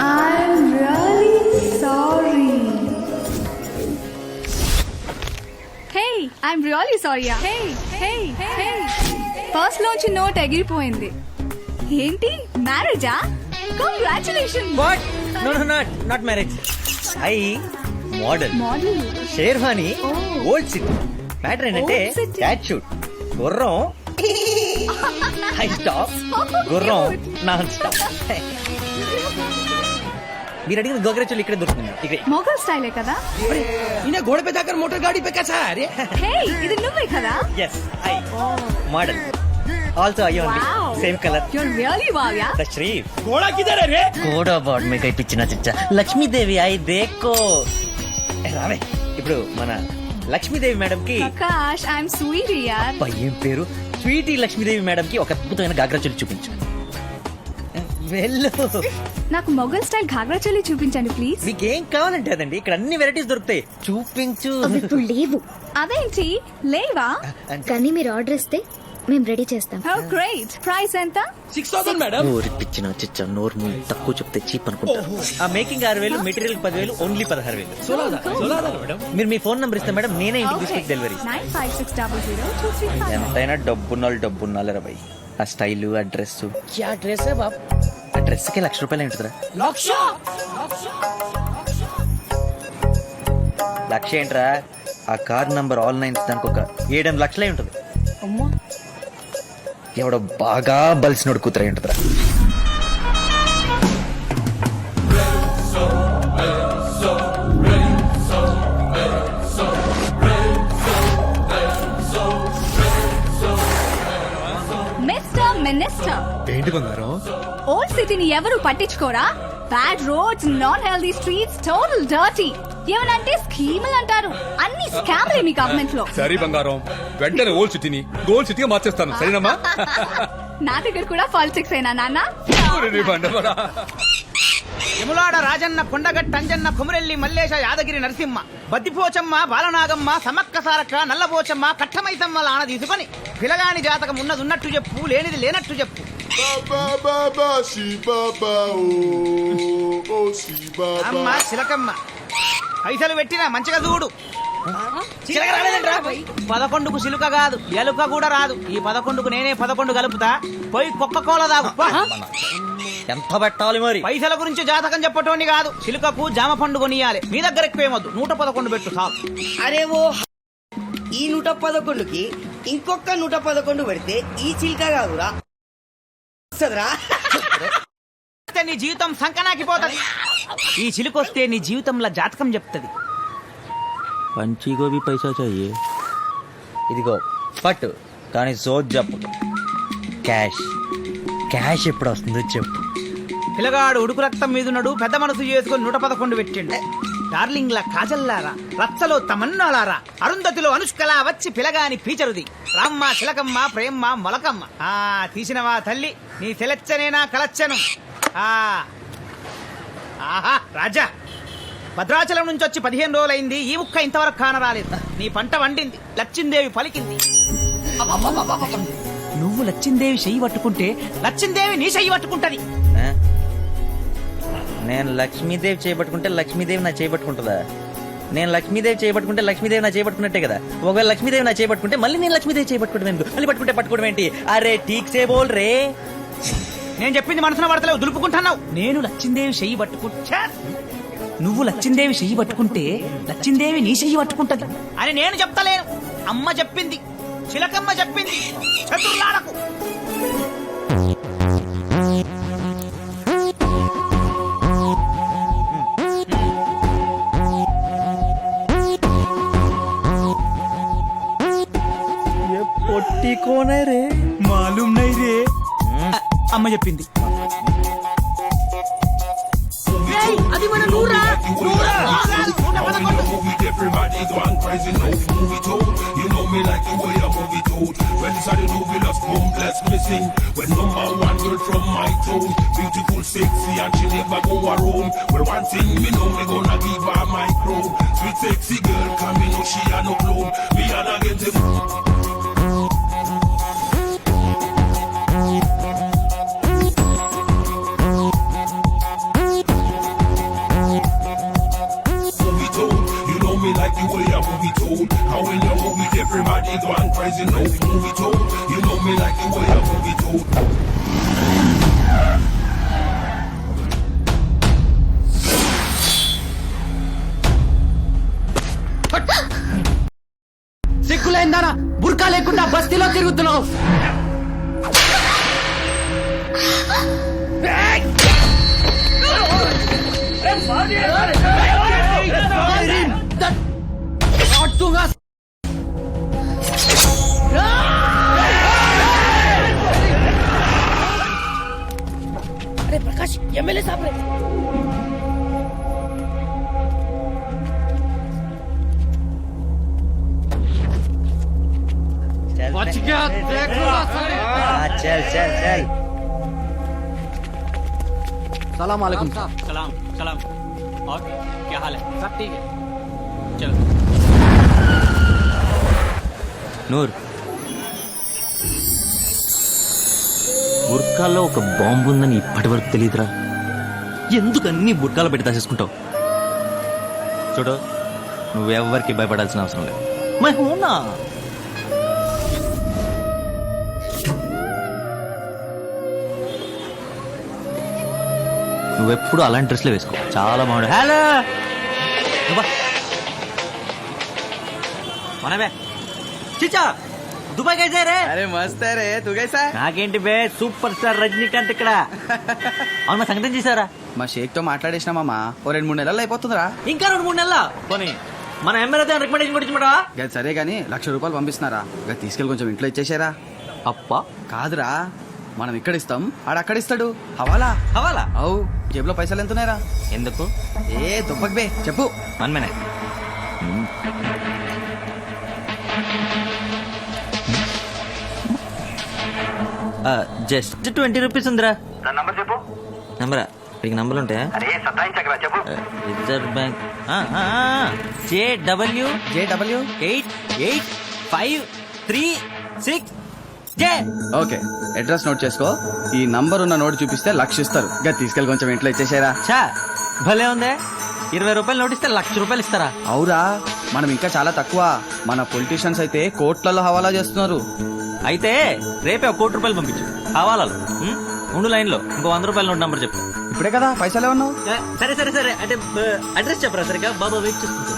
I'm really sorry. Hey, I'm really sorry. Hey, hey, hey. Purse లోంచి note ఎగిరిపోయింది. ఏంటి? మ్యారేజా congratulation but no no not not marriage I model model sherwani old city matter ఏంటంటే cat shoot గుర్రం. High stop గుర్రం. Non stop మీరు అడిగిన గోగరే చెల్లి ఇక్కడే దొరుకుతుంది. ఇక్కడే. మొగల్ స్టైలే కదా? ఈయన గోడ పే దాకా మోటార్ గాడి పే కదా ఇది నువ్వే కదా? ఎస్ ఐ మోడల్ ఆల్సో అయ్యి ఉంది same colour you're really wow ya the శ్రీఫ్ గోడా కిదర్ రే గోడా బాడ్ మీకు ఇప్పించిన చిచ్చా లక్ష్మీదేవి ఐ దేకో రావే ఇప్పుడు మన లక్ష్మీదేవి మేడం కి ప్రకాష్ ఐ యామ్ స్వీట్ యార్ పయ్యం పేరు? స్వీటీ లక్ష్మీదేవి మేడం కి ఒక అద్భుతమైన గాగ్రా చోలి చూపించు. నాకు మొగల్ స్టైల్ ఘాగ్రా చోలి చూపించండి ప్లీజ్ మీకేం కావాలంటే అదండి. ఇక్కడ అన్ని వెరైటీస్ దొరుకుతాయి. చూపించు. లేవు. అవేంటి లేవా? కానీ మీరు ఆర్డర్ ఇస్తే మేము రెడీ చేస్తాం. గ్రేట్ ప్రైస్ ఎంత? సిక్స్ థౌసండ్ మేడం ఊరి పిచ్చిన చిచ్చ నోర్ము తక్కువ చెప్తే చీప్ అనుకుంటా. ఆ మేకింగ్ ఆరు వేలు మెటీరియల్ పదివేలు ఓన్లీ పదహారు వేలు. మీరు మీ ఫోన్ నంబర్ ఇస్తే మేడం నేనే ఇంటికి తీసుకొచ్చి delivery nine five six double zero two three five ఎంతైనా ఆ స్టైల్ అడ్రస్ అడ్రస్ అడ్రస్ బాబ్. కి లక్ష రూపాయలు ఏంటరా లక్ష! లక్ష ఏంట్రా? ఆ కార్ నంబర్ ఆల్ నైన్స్ దానికి ఒక ఏడెనిమిది లక్షలే ఉంటుంది. ఎవడో బాగా బలిసినోడు కూతురై ఉంటుందిరా. Mister minister. ఏంటి బంగారం? ఓల్డ్ సిటీని ఎవరు పట్టించుకోరా? Bad roads non healthy streets total dirty ఏమనంటే స్కీములు అంటారు. అన్ని స్కామ్లే మీ గవర్నమెంట్లో. సరే బంగారం వెంటనే ఓల్డ్ సిటీని గోల్డ్ సిటీగా మార్చేస్తాను. సరేనమ్మా? నా దగ్గర కూడా పాలిటిక్స్ అయినా నాన్న. యములాడ రాజన్న కొండగట్ట అంజన్న కుమరెల్లి మల్లేశ యాదగిరి నరసింహ బద్దిపోచమ్మ బాలనాగమ్మ సమ్మక్క సారక్క నల్లపోచమ్మ కట్టమైసమ్మ లాన తీసుకొని పిలగాని జాతకం ఉన్నది ఉన్నట్టు చెప్పు లేనిది లేనట్టు చెప్పు. Oh అమ్మ ba. పైసలు పెట్టినా మంచిగా చూడు? పదకొండుకు చిలుక కాదు ఎలుక కూడా రాదు. ఈ పదకొండుకు నేనే పదకొండు కలుపుతా. పోయి కుక్క కోల పో. ఎంత పెట్టాలి మరి? పైసల గురించి జాతకం చెప్పటోని కాదు. చిలుకకు జామ పండు కొనియాలి. మీ దగ్గర ఎక్కువేమొద్దు నూట పదకొండు పెట్టు చాలు. అరే ఓ ఈ నూట పదకొండుకి ఇంకొక నూట పదకొండు పెడితే ఈ చిల్క కాదురా. నీ జీవితం సంకనాకిపోతది ఈ చిలుకొస్తే నీ జీవితంలో జాతకం చెప్తది. పంచి గోబీ పైసా చాయే? ఇదిగో పట్టు. కానీ సోజ్ చెప్పు. క్యాష్. క్యాష్ ఎప్పుడు వస్తుందో చెప్పు. పిల్లగాడు ఉడుకు రక్తం మీదున్నాడు పెద్ద మనసు చేసుకొని నూట పదకొండు పెట్టిండు. డార్లింగ్ల కాజల్లారా రచ్చలో తమన్నాలారా అరుంధతిలో అనుష్కలా వచ్చి పిలగాని పీచరుది. రామ్మ చిలకమ్మ ప్రేమ్మ మొలకమ్మ. ఆ తీసినవా తల్లి నీ తెలచ్చనేనా కలచ్చను. ఆ ఆహా రాజా. భద్రాచలం నుంచి వచ్చి పదిహేను రోజులైంది. ఈ ముక్క ఇంతవరకు కానరాలేదు. నీ పంట వండింది. లచ్చిందేవి పలికింది. నువ్వు లచ్చిందేవి చెయ్యి పట్టుకుంటే లచ్చిందేవి నీ చెయ్యి పట్టుకుంటది? నేను లక్ష్మీదేవి చేయబట్టుకుంటే లక్ష్మీదేవి నా చేయబట్టుకుంటుందా నేను లక్ష్మీదేవి చేయబట్టుకుంటే లక్ష్మీదేవి నా చేయబట్టుకున్నట్టే కదా? ఒకవేళ లక్ష్మీదేవి నా చేయబట్టుకుంటే మళ్ళీ నేను లక్ష్మీదేవి ఎందుకు? మళ్ళీ పట్టుకుంటే పట్టుకోవడం ఏంటి? అరే ఠీక్ సే బోల్ రే. నేను చెప్పింది మనసున పడతలేవు దులుపుకుంటున్నావు. నేను లచ్చిందేవి చెయ్యి పట్టుకుంటా నువ్వు లచ్చిందేవి చెయ్యి పట్టుకుంటే లచ్చిందేవి నీ చెయ్యి పట్టుకుంటది. అని నేను చెప్తలేను. అమ్మ చెప్పింది చిలకమ్మ చెప్పింది చతుర్లాడకు అమ్మ చెప్పింది అది మన నూరా Everybody going crazy now. Move it out. You know me like the way I move it out. When it's the movie, let's boom, bless me sing. When number one girl from my town, beautiful, sexy, and she never go around. Well, one thing me know, me gonna give her my crown. Sweet, sexy girl, out. How you move it, everybody going crazy now. Move it out. You know me like the way I move it out. సిగ్గులైందానా బుర్కా లేకుండా బస్తీలో తిరుగుతున్నావు दूँगा। अरे प्रकाश MLA साहब रे चल चल। चल सलाम सलाम सलाम। और क्या हाल है? सब ठीक है। चलो। నూర్. బుర్కాల్లో ఒక బాంబు ఉందని ఇప్పటి వరకు తెలియదురా ఎందుకు అన్ని బుర్కాలు పెట్టి దాచేసుకుంటావు? చూడు నువ్వెవ్వరికి భయపడాల్సిన అవసరం లేదు. మై హూనా నువ్వెప్పుడు అలాంటి డ్రెస్లే వేసుకో. చాలా బాగుండు హలో! మనబే చిచ్చా దుబాయ్ కైసే రే అరే మస్త్ రే తు గైసా నాకేంటి బే సూపర్ స్టార్ రజనీకాంత్ ఇక్కడ. అవును మా సంగతం చేశారా మా షేక్తో మాట్లాడేసినామా ఓ రెండు మూడు నెలలు అయిపోతుందిరా. ఇంకా రెండు మూడు నెలల? పోనీ. మన ఎమ్మెల్యే రికమెండేషన్ గురించి మేడా గది సరే గానీ లక్ష రూపాయలు పంపిస్తున్నారా? గది తీసుకెళ్ళి కొంచెం ఇంట్లో ఇచ్చేసారా. అప్ప. కాదురా మనం ఇక్కడ ఇస్తాం ఆడ అక్కడ ఇస్తాడు. హవాలా? హవాలా? అవు జేబులో పైసలు ఎంత ఉన్నాయరా ఎందుకు? ఏ దుబ్బక్ బే చెప్పు. One minute. Just twenty rupees ఉందిరా. నంబరా మీకు నంబర్లు ఉంటాయా? Reserve bank. J W J W eight eight five three six. J. Okay address note చేసుకో. ఈ నంబర్ ఉన్న నోట్ చూపిస్తే లక్ష ఇస్తారు. గది తీసుకెళ్ళి కొంచెం ఇంట్లో ఇచ్చేసారా. చా భలే ఉందే. ఇరవై రూపాయలు నోటిస్తే లక్ష రూపాయలు ఇస్తారా? అవురా మనం ఇంకా చాలా తక్కువ. మన పొలిటీషియన్స్ అయితే కోట్లలో హవాలా చేస్తున్నారు. అయితే రేపే ఒక కోటి రూపాయలు పంపించు. హవాలాలు? ఉండు లైన్లో ఇంకో వంద రూపాయల నోట్ నంబర్ చెప్పు. ఇప్పుడే కదా పైసలు ఏమన్నావు? సరే సరే సరే. అంటే అడ్రస్ చెప్పరా సరిగా బాబా వెయిట్ చేసుకుంటాను